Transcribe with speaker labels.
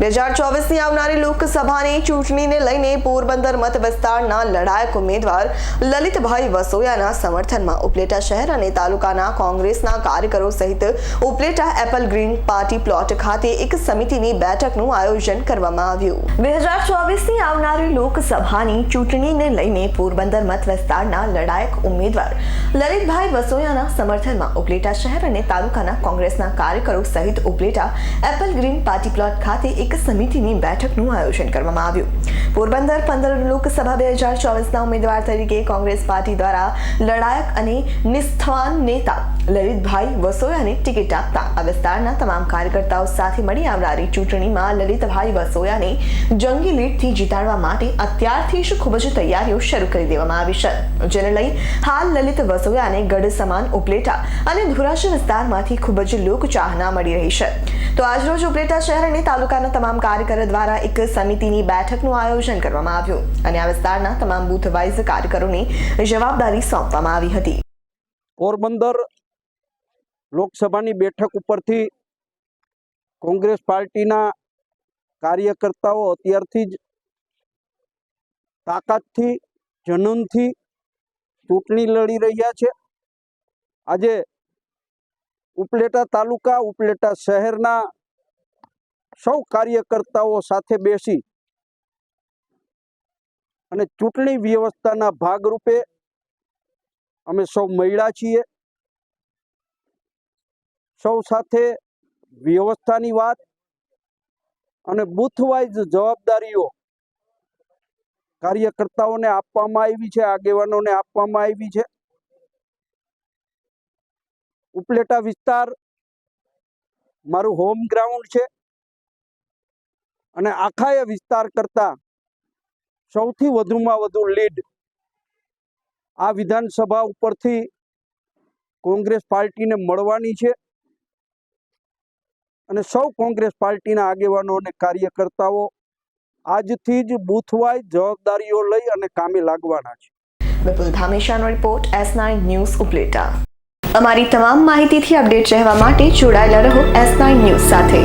Speaker 1: બે હજાર ચોવીસની આવનારી લોકસભાની ચૂંટણીને લઈને પોરબંદર મત વિસ્તારના લડાયક ઉમેદવાર લલિતભાઈ વસોયાના સમર્થનમાં ઉપલેટા શહેર અને તાલુકાના કોંગ્રેસના કાર્યકરો સહિત Upleta Apple Green party plot ખાતે એક સમિતિની બેઠકનું આયોજન કરવામાં આવ્યું. બે હજાર ચોવીસની આવનારી લોકસભાની ચૂંટણીને લઈને પોરબંદર મત વિસ્તારના લડાયક ઉમેદવાર લલિતભાઈ વસોયાના સમર્થનમાં ઉપલેટા શહેર અને તાલુકાના કોંગ્રેસના કાર્યકરો સહિત Upleta Apple Green party plot ખાતે એક સમિતિની બેઠકનું આયોજન કરવામાં આવ્યું. પોરબંદર પંદર લોકસભા બે હજાર ચોવીસના ઉમેદવાર તરીકે કોંગ્રેસ પાર્ટી દ્વારા લડાયક અને નિષ્ઠાવાન નેતા લલિતભાઈ વસોયાને ટિકિટ આપતા આ વિસ્તારના તમામ કાર્યકર્તાઓ સાથે મળી આવનારી ચૂંટણીમાં લલિતભાઈ વસોયાને જંગી લીડથી જીતાડવા માટે અત્યારથી જ ખૂબ જ તૈયારીઓ શરૂ કરી દેવામાં આવી છે. જેને લઈ હાલ લલિત વસોયાને ગઢ સમાન ઉપલેટા અને ધુરાશ વિસ્તારમાંથી ખૂબ જ લોકચાહના મળી રહી છે. તો આજરોજ ઉપલેટા શહેર અને તાલુકાના તમામ કાર્યકરો દ્વારા એક સમિતિની બેઠકનું આયોજન કરવામાં આવ્યું અને આ વિસ્તારના તમામ બુથ વાઇઝ કાર્યકરોને જવાબદારી સોંપવામાં આવી હતી.
Speaker 2: પોરબંદર લોકસભાની બેઠક ઉપરથી કોંગ્રેસ પાર્ટીના કાર્યકર્તાઓ અત્યારથી જ તાકાતથી, જનૂનથી ચૂંટણી લડી રહ્યા છે. આજે ઉપલેટા તાલુકા, ઉપલેટા શહેરના સૌ કાર્યકર્તાઓ સાથે બેસી અને ચૂંટણી વ્યવસ્થાના ભાગરૂપે અમે સૌ મળ્યા છીએ. સૌ સાથે વ્યવસ્થાની વાત અને બુથવાઇઝ જવાબદારીઓ કાર્યકર્તાઓને આપવામાં આવી છે, આગેવાનોને આપવામાં આવી છે. ઉપલેટા વિસ્તાર મારું હોમ ગ્રાઉન્ડ છે. અને આખા એ વિસ્તાર કરતા સૌથી વધુમાં વધુ લીડ આ વિધાનસભા ઉપરથી કોંગ્રેસ પાર્ટીને મળવાની છે. અને સૌ કોંગ્રેસ પાર્ટીના આગેવાનો અને કાર્યકર્તાઓ આજથી જ બૂથવાઇઝ જવાબદારીઓ લઈ અને કામે લાગવાના છે.
Speaker 1: Report S News Upleta. અમારી તમામ માહિતીથી અપડેટ રહેવા માટે જોડાયેલા રહો એસ નાઇન ન્યૂઝ સાથે.